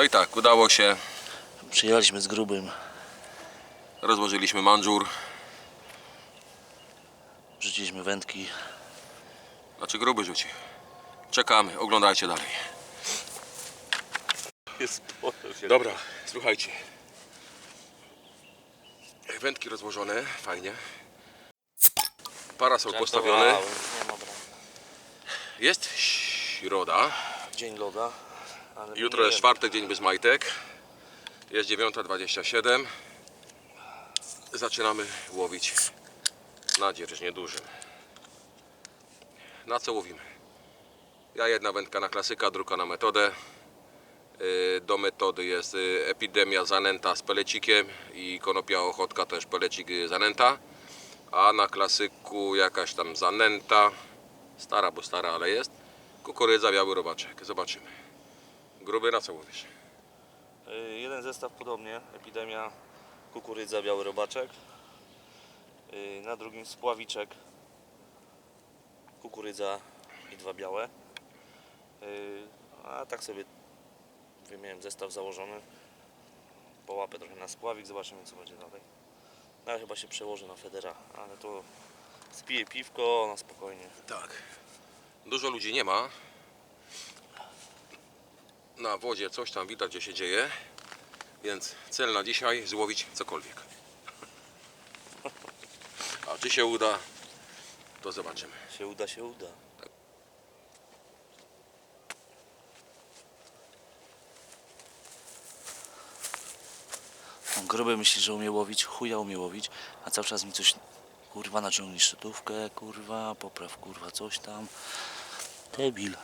No i tak, udało się. Przyjechaliśmy z grubym, Rozłożyliśmy manżur. rzuciliśmy wędki. Znaczy gruby rzuci. Czekamy, oglądajcie dalej. Dobra, słuchajcie. Wędki rozłożone, fajnie. Parasol postawiony. Jest środa. Dzień loda. Jutro jest czwartek, dzień bez majtek. Jest 9.27. Zaczynamy łowić na dzierżnie dużym. Na co łowimy? Ja jedna wędka na klasyka, druga na metodę. Yy, Do metody jest yy, epidemia zanęta z pelecikiem i konopia ochotka też pelecik yy, zanęta. A na klasyku jakaś tam zanęta, stara bo stara, ale jest. Kukurydza, biały robaczek. Zobaczymy. Gruby na co? Y, Jeden zestaw podobnie, epidemia, kukurydza, biały robaczek. Y, Na drugim spławiczek, kukurydza i dwa białe. Y, A tak sobie miałem zestaw założony. Połapę trochę na spławik, zobaczymy co będzie dalej. No, ale chyba się przełoży na Federa, ale to spiję piwko na spokojnie. Tak. Dużo ludzi nie ma. Na wodzie coś tam widać, gdzie się dzieje. Więc cel na dzisiaj złowić cokolwiek. A czy się uda, to zobaczymy. Się uda, się uda. Gruby myśli, że umie łowić, chuja umie łowić, a cały czas mi coś, kurwa, naciągnij szczytówkę, kurwa, popraw, kurwa, coś tam. Debil.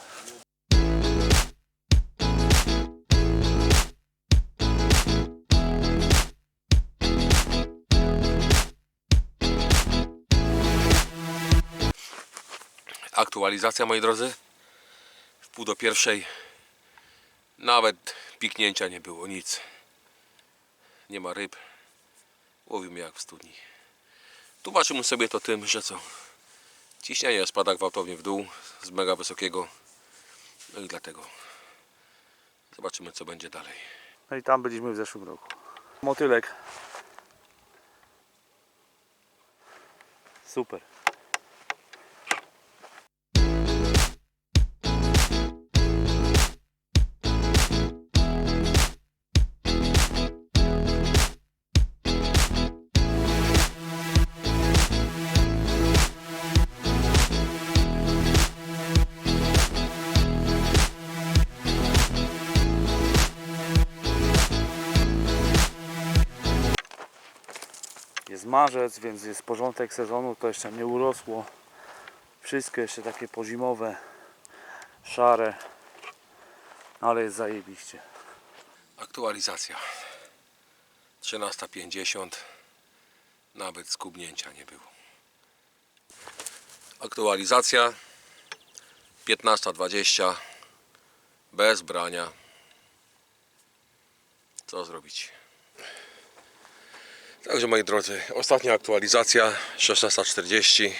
Aktualizacja, moi drodzy. W pół do pierwszej nawet piknięcia nie było, nic. Nie ma ryb. Łowimy jak w studni. Tłumaczymy sobie to tym, że co? Ciśnienie spada gwałtownie w dół z mega wysokiego. No i dlatego zobaczymy co będzie dalej. No i tam byliśmy w zeszłym roku. Motylek. Super. Jest marzec, więc jest porządek sezonu, to jeszcze nie urosło. Wszystko jeszcze takie pozimowe, szare, ale jest zajebiście. Aktualizacja 13.50 Nawet skubnięcia nie było Aktualizacja 15.20 Bez brania Co zrobić? Także moi drodzy, ostatnia aktualizacja 16.40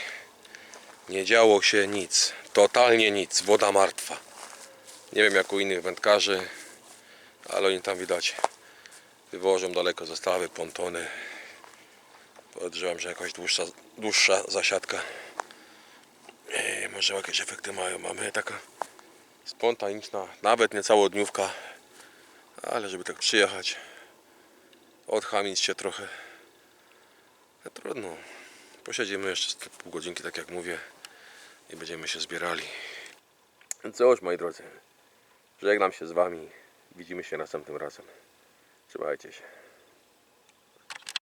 Nie działo się nic Totalnie nic, woda martwa Nie wiem jak u innych wędkarzy ale oni tam widać wywożą daleko zestawy, pontony. Podejrzewam, że jakaś dłuższa, dłuższa zasiadka. Ej, może jakieś efekty mają. Mamy taka spontaniczna, nawet nie całodniówka, ale żeby tak przyjechać, odchamić się trochę. No, trudno. Posiedzimy jeszcze pół godzinki, tak jak mówię, i będziemy się zbierali. Cóż, moi drodzy, żegnam się z Wami. Widzimy się następnym razem. Trzymajcie się.